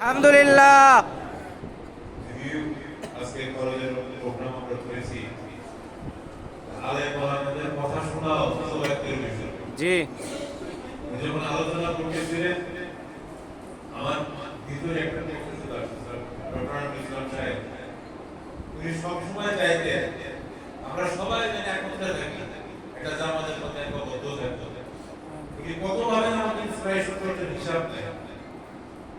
আলহামদুলিল্লাহ। আজকে কলেজের প্রোগ্রাম আমরা জি। আমার একটা সবাই যেন একত্রে থাকি একটা জামাতের মধ্যে একবদ্ধ থাকতে উনি কতভাবে আমাকে ইন্সপিরেশন করতেন হিসাব নেই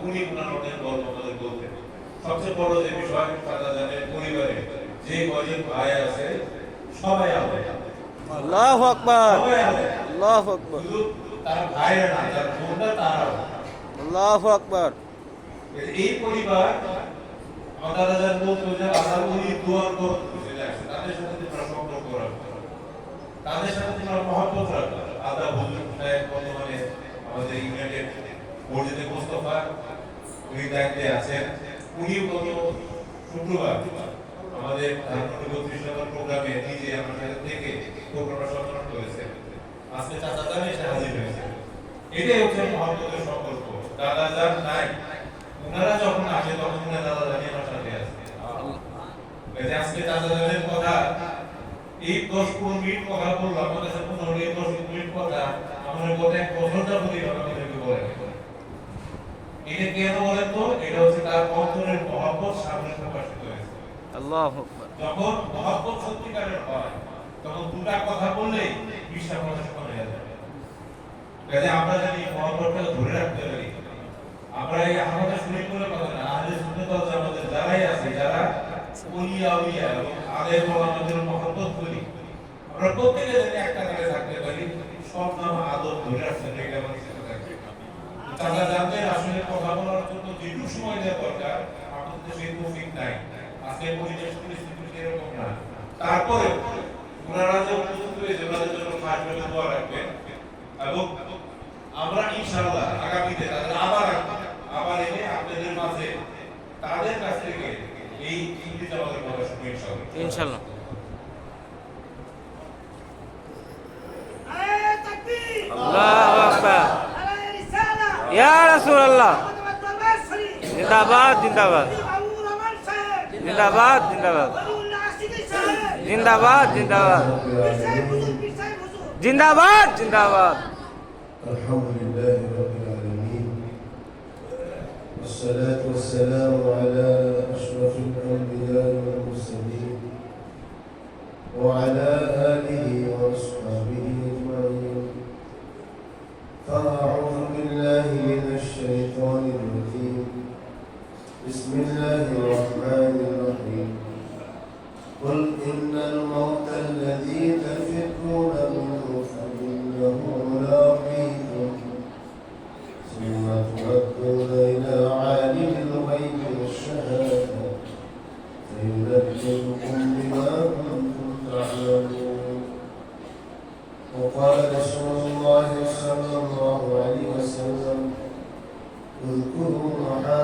এবং উনি ওনার অনেক গল্প আমাদের বলতেন সবচেয়ে বড় যে বিষয় দাদা জানের পরিবারে যে কজন ভাই আছে সবাই আলাদা আল্লাহ আকবার। আল্লাহ আকবার। তার ভাইরা না তার বোনরা আল্লাহ আকবার। এই পরিবার যান বলতো যে আল্লাহ উনি তাদের সাথে তোমরা সম্পর্ক রাখো তাদের সাথে তোমরা মহব্বত আদা হুজুর সাহেব বর্তমানে আমাদের ইউনাইটেড মসজিদে মোস্তফা, উনি দায়িত্বে আছেন। উনি গত শুক্রবার আমাদের বত্রিশ নম্বর প্রোগ্রামে নিজে আমার থেকে প্রোগ্রামটা সঞ্চালন করেছেন। আজকে চাচা জান এসে হাজির হয়েছে এটাই হচ্ছে মহব্বতের সম্পর্ক দাদা যান নাই। ওনারা যখন আসে, তখন ওনারা দাদা জানি আমার সাথে যে আজকে দাদা জানের কথা, এই দশ পনেরো মিনিট কথা বললাম। আমার কাছে পনেরো দশ মিনিট কথা। আমার গত এক বছর যাবত এইভাবে আমাদেরকে বলে এটা কেন বলেন তো? এটা হচ্ছে তার অন্তরের মহব্বত সামনে প্রকাশিত হয়েছে। আল্লাহ যখন মহব্বত সত্যিকারের হয় তখন দুটা কথা বললেই বিশ্বাস কথা কমে যাবে কাজে আমরা যদি মহব্বতটাকে ধরে রাখতে পারি। আমরা এই আমাদের শুনে করে কথা না আহলে সুন্নাত ওয়াল জামাতের যারাই আছে যারা ওলিয়া উলিয়া এবং আলেম ওলামাদের মহব্বত করি আমরা প্রত্যেকে যদি একটা জায়গায় থাকতে পারি সব নাম আদব ধরে রাখতে পারি এটা আমাদের সাথে থাকবে তারা আসলে কথা বলার জন্য সময় দেওয়া দরকার আমাদের সেই নাই। আজকে পরিবেশ পরিস্থিতি সেরকম না। তারপরে ওনারা যে ওনাদের জন্য রাখবেন। এবং আমরা ইনশাআল্লাহ আগামীতে, তাদের আবার আবার এনে আপনাদের মাঝে তাদের কাছ থেকে এই ইংরেজি আমাদের কথা ইনশাআল্লাহ। ইয়া রাসূলুল্লাহ আমাদের দরবার শরীফ জিন্দাবাদ জিন্দাবাদ বাবুর রহমান সাহেব জিন্দাবাদ জিন্দাবাদ ওলিউল্লাহ আশিকি সাহেব জিন্দাবাদ জিন্দাবাদ পীর সাহেব হুজুর পীর সাহেব হুজুর জিন্দাবাদ জিন্দাবাদ الحمد لله رب العالمين والصلاة والسلام على أشرف الأنبياء والمرسلين وعلى آله وأصحابه أجمعين فأعوذ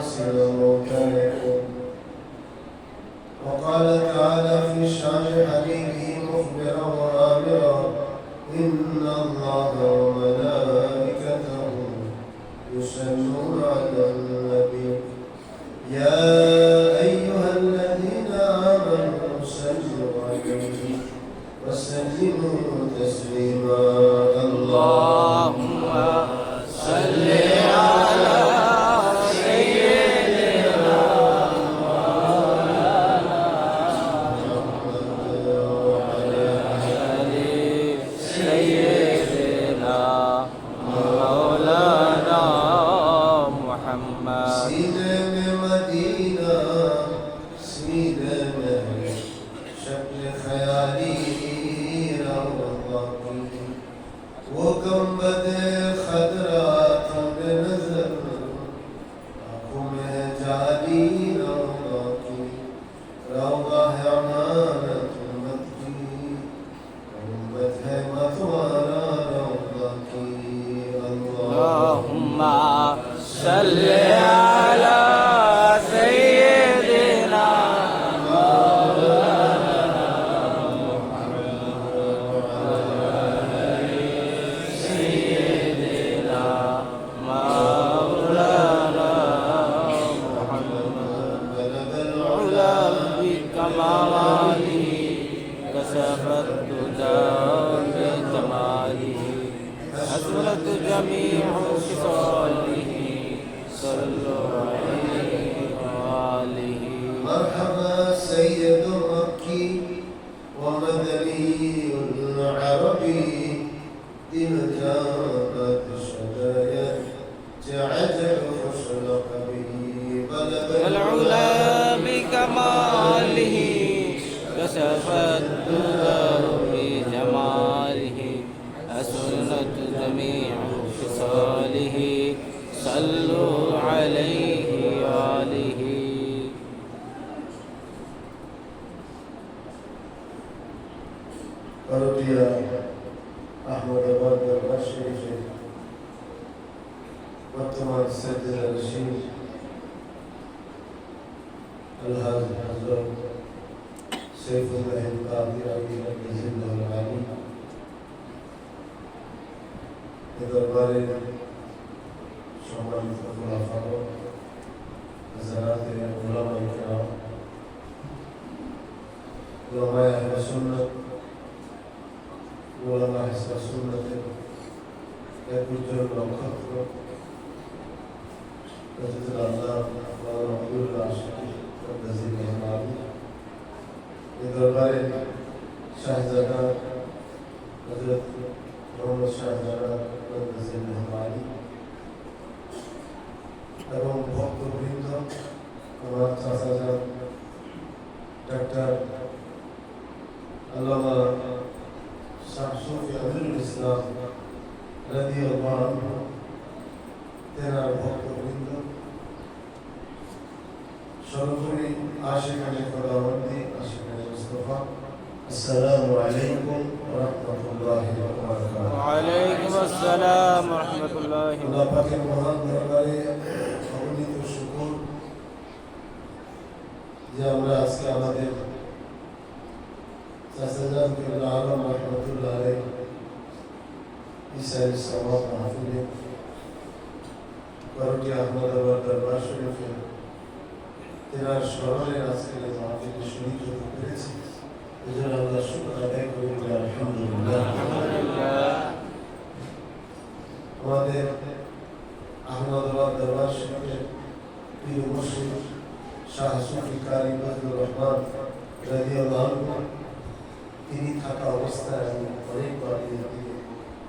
يصل مغترق وقال تعالى في الشجر وكم بدي خضرات করটিয়া আহমদাবাদ দরবার শরীফে বর্তমান সৈয়দ রশিদ আলহাজ হজরত সৈফুল্লাহ কাদি আলী রাজিল্লাহ আলী এ দরবারে সম্মানিত খোলাফা হাজারাতে উলামা ইকরাম উলামায়ে আহলে সুন্নাত ওলামা হিসা সুন্নতের এক উজ্জ্বল নক্ষত্র আল্লাহ মাওলানা আব্দুল্লাহ আশিকি রাজি মেহমানি এই দরবারে শাহজাদা হজরত মোহাম্মদ শাহজাদা রাজি মেহমানি এবং ভক্তবৃন্দ আমার চাচাজান ডাক্তার আল্লামা শামসুফি আমিরুল ইসলাম রাদিয়াল্লাহু আনহু তেনার ভক্তবৃন্দ সর্বোপরি আশিক আলী খোদাবন্দি আশিক আলী মুস্তফা আসসালামু আলাইকুম ওয়া রাহমাতুল্লাহি ওয়া বারাকাতুহু وعليكم السلام ورحمة الله আল্লাহ পাকের মহান দরবারে অগণিত শুকর যে আমরা আজকে আমাদের চাচাজান কেবলা আলম রহমতুল্লাহ আলাই ইসাইল সালাম মাহফিলে বারোটি আহমদাবাদ দরবার শরীফে তেনার স্মরণের আজকের মাহফিলে শরীর হতে পেরেছি এজন্য আমরা শুক্র আদায় করি আলহামদুলিল্লাহ আমাদের আহমদাবাদ দরবার শরীফের প্রিয় মুসলিম শাহ সুফি কারি বজুর রহমান রাজিউল্লাহ তিনি থাকা অবস্থায় আমি অনেকবার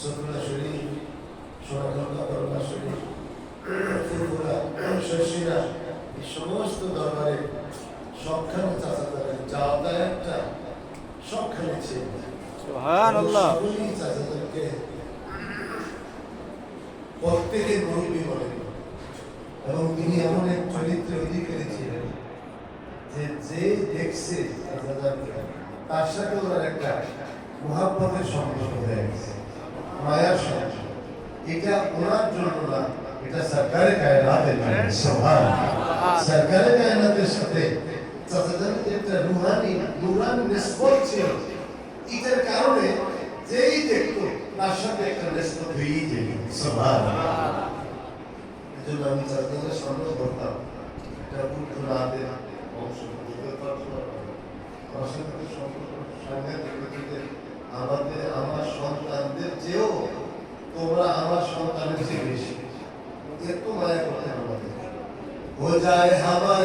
সফরা দরবার ত্রিপুরা শশীরা এই সমস্ত দরবারে সবখানে প্রত্যেকে বলেন এবং তিনি এমন এক চরিত্রে অধিকারী ছিলেন যে যে দেখছে তার সাথে ওনার একটা মহাব্বতের সম্পর্ক হয়ে গেছে। মায়ার সম্পর্ক এটা ওনার জন্য না এটা সরকারের কায়নাতের জন্য সবার সরকারের কায়নাতের সাথে চাচাদের একটা রুহানি নুরানি নিসবত ছিল। এটার কারণে যেই দেখতো তার সাথে একটা নিসবত হয়েই যেত সবার এজন্য আমি চাচাদের সামনে করতাম এটা বুদ্ধ নাথের অংশ বুদ্ধ তত্ত্ব আমার সাথে সম্পর্ক সাংঘাতিক হচ্ছে আমাদের আমার সন্তানদের চেয়েও তোমরা আমার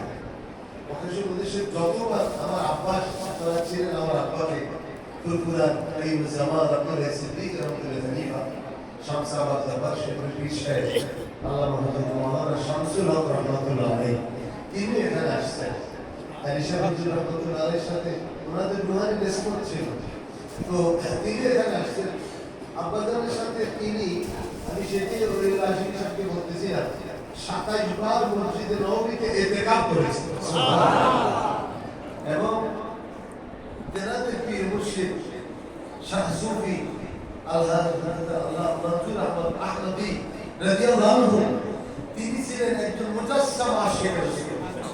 যতবার আমার আপনারা ছিলেন, আমার আব্বাকে আইব জামাল আব্দুল সিদ্দিক রহমতুল্লাহ হানিফা আল্লাহ মোহাম্মদ মাওলানা শামসুল হক তিনি এখানে আসছেন। আলিশা হুজুর আলাইহির সাথে ওনাদের রুহানি রেসপন্স ছিল। তো তিনি আসছেন। আব্বাজানের সাথে তিনি, আমি সেটি ওই রাশির সাথে বলতেছিলাম সাতাইশ বার মসজিদে নবমীতে এতেকাপ করেছেন এবং তেনাদের পীর মুর্শিদ শাহ সুফি আল্লাহ আল্লাহ মনজুর আহমদ আহমদি রাদিয়াল্লাহু তিনি ছিলেন একজন মুজাসসাম আশিক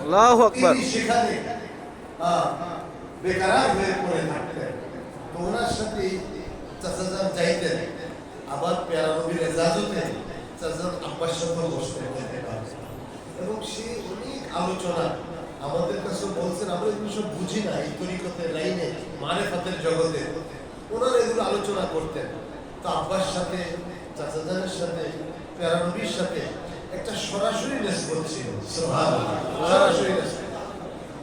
আল্লাহু আকবার। তিনি সেখানে বেকারার হয়ে পড়ে থাকতেন। তো ওনার সাথে চাচাজান চাইতেন। আবার পেয়ারা নবীর এজাজতে চাচাজান আব্বাস সাথে বসতেন এবং সে অনেক আলোচনা আমাদের কাছে বলছেন আমরা এগুলো সব বুঝি না এই তরিকতের লাইনে মারেফাতের জগতে। ওনারা এগুলো আলোচনা করতেন। তো আব্বাস সাথে চাচাজানের সাথে পেয়ারা সাথে একটা সরাসরি নেসবত ছিল। সরাসরি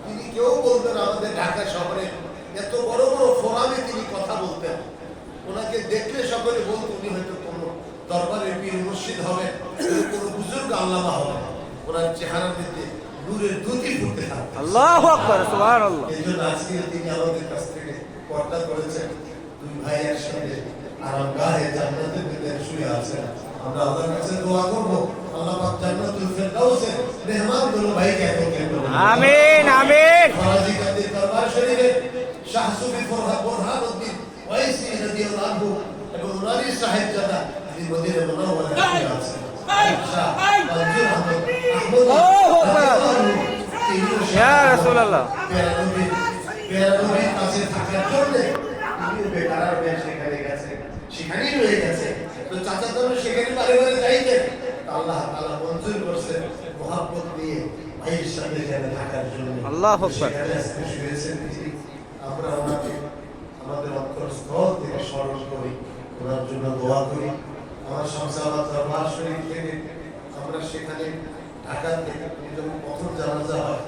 তিনি কেউ বলতেন আমাদের ঢাকা শহরে এত বড় বড় ফোরামে তিনি কথা বলতেন। ওনাকে দেখলে সকলে বলতো উনি হয়তো দরবারের পীর মুর্শিদ হবে কোনো বুজুর্গ আল্লামা হবে ওনার চেহারার মধ্যে নূরের দুটি ফুটতে থাকতো আল্লাহু আকবার সুবহানাল্লাহ। এই জন্য আজকে তিনি আমাদের কাছ থেকে পর্দা করেছেন। দুই ভাই একসাথে আরামগাহে জান্নাতের ভিতরে শুয়ে আছেন। আমরা আল্লাহর কাছে দোয়া করব। আল্লাহ পাক জান্নাতুল ফেরদাউসে মেহমান দুটো ভাইকে একত্রিত করুন। আমিন আমিন। ফরাজি কাদের দরবার শরীফে ফরহা বুরহানুদ্দিন ওয়াইসি রাদিয়াল্লাহু এবং সাহেবজাদা যিনি থাকার জন্য তিনিও বেকার হয়ে গেছে সেখানেই রয়ে গেছে তো চাচা তো সেখানে বারে বারে আল্লাহ তাআলা মঞ্জুর আমরা আমাদের অন্তরস্থল থেকে স্মরণ করি, ওনার জন্য দোয়া করি। আমার দরবার শরীফ থেকে আমরা সেখানে ঢাকা থেকে যখন প্রথম জানাজা হয়।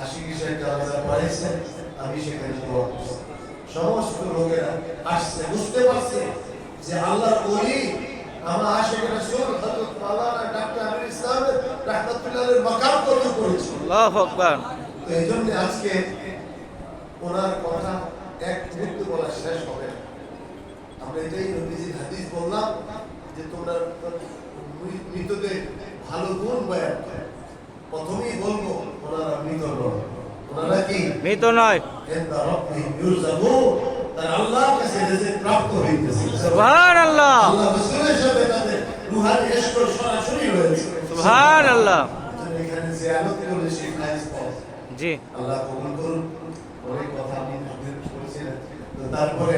আশিকি সাহেব জানাজা পড়াইছেন আমি সেখানে দোয়া করছি। সমস্ত লোকেরা আসছে বুঝতে পারছে যে আল্লাহর ওলি আমার আশেখ রাসূল হযরত মাওলানা ডাক্তার আমির ইসলাম রাহমাতুল্লাহের মাকাম কত করেছে। আল্লাহু আকবার। তো এই জন্য আজকে ওনার কথা এক মুহূর্তে বলা শেষ হবে আমরা এটাই নবীজির হাদিস বললাম যে তোমরা মৃতদের ভালো গুণ বয়ান করো। প্রথমেই বলব ওনারা মৃত নয়। ওনারা কি? মৃত নয়। ইনদা রাব্বিহিম ইউরজাকুন তারা আল্লাহর কাছে প্রাপ্ত হইতেছে। সুবহানাল্লাহ। আল্লাহ রাসূলের সাথে তাদের রুহানি ইশক সরাসরি হয়েছে। সুবহানাল্লাহ। এখানে জিয়ারত করে সেই কাজ পাওয়া জি। আল্লাহ কবুল করুন। অনেক কথা আপনি হাদিস করেছিলেন তারপরে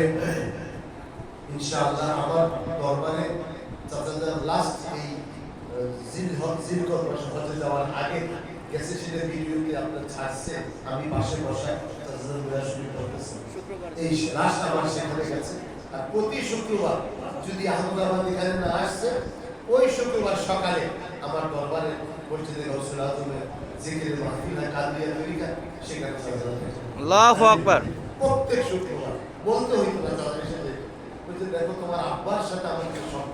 ইনশাআল্লাহ আমার দরবারে চাচাদের লাস্ট এই জিল জিল কর্মস হতে যাওয়ার আগে গেছে সেটা ভিডিওতে আপনার ছাড়ছে আমি পাশে বসা চাচাদের বয়া শুরু করতেছি। এই লাস্ট আমার সেখানে গেছে। আর প্রতি শুক্রবার যদি আহমদাবাদ এখানে না আসছে ওই শুক্রবার সকালে আমার দরবারে মসজিদে গৌসুল আজমের জিকির মাহফিল কাদিয়া তরিকা সেখানে আল্লাহু আকবার। প্রত্যেক শুক্রবার বলতে হইতো না তাদের সাথে। দেখো তোমার আব্বার সাথে সম্পর্ক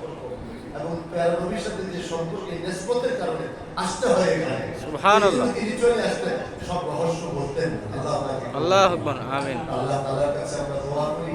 এবং প্যারা নবীর সাথে যে সম্পর্ক নেসবতের কারণে আসতে হয় এখানে। সুবহানাল্লাহ। তিনি চলে আসতেন সব রহস্য আল্লাহ আকবার আমিন। আল্লাহ তাআলার কাছে আমরা দোয়া করি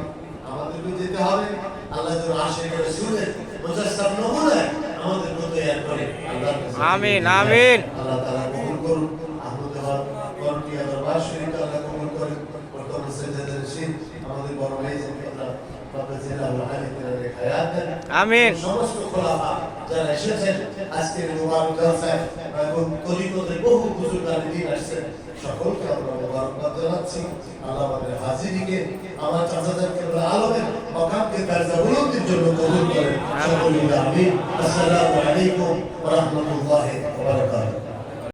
আমাদেরকে যেতে হবে। আল্লাহ যেন আশিক রাসূলের মুজাসসাম নমুনা আমাদের মধ্যে করে। আল্লাহর কাছে আমিন, আমিন। আল্লাহ তাআলা কবুল করুন আহমদ হক করটিয়া দরবার শরীফ আল্লাহ কবুল করে বর্তমান সৈয়দের শীত আমাদের বড় ভাই যে আল্লাহ বাবা জিলা আলী তেলারে হায়াত দেন আমিন। সমস্ত খোলাফা যারা এসেছেন, আজকের মোবারক জলসায় এবং তরিকতে বহু বুজুর্গান দিন আসছেন, সকলকে আমরা মোবারকবাদ জানাচ্ছি। আল্লাহ আমাদের হাজিরিকে, আমার চাচাদেরকে আলমের মকামকে দরজা বুলন্দির জন্য কবুল করেন। আমিন। আসসালামু আলাইকুম ওয়া রাহমাতুল্লাহি ওয়া বারাকাতুহু।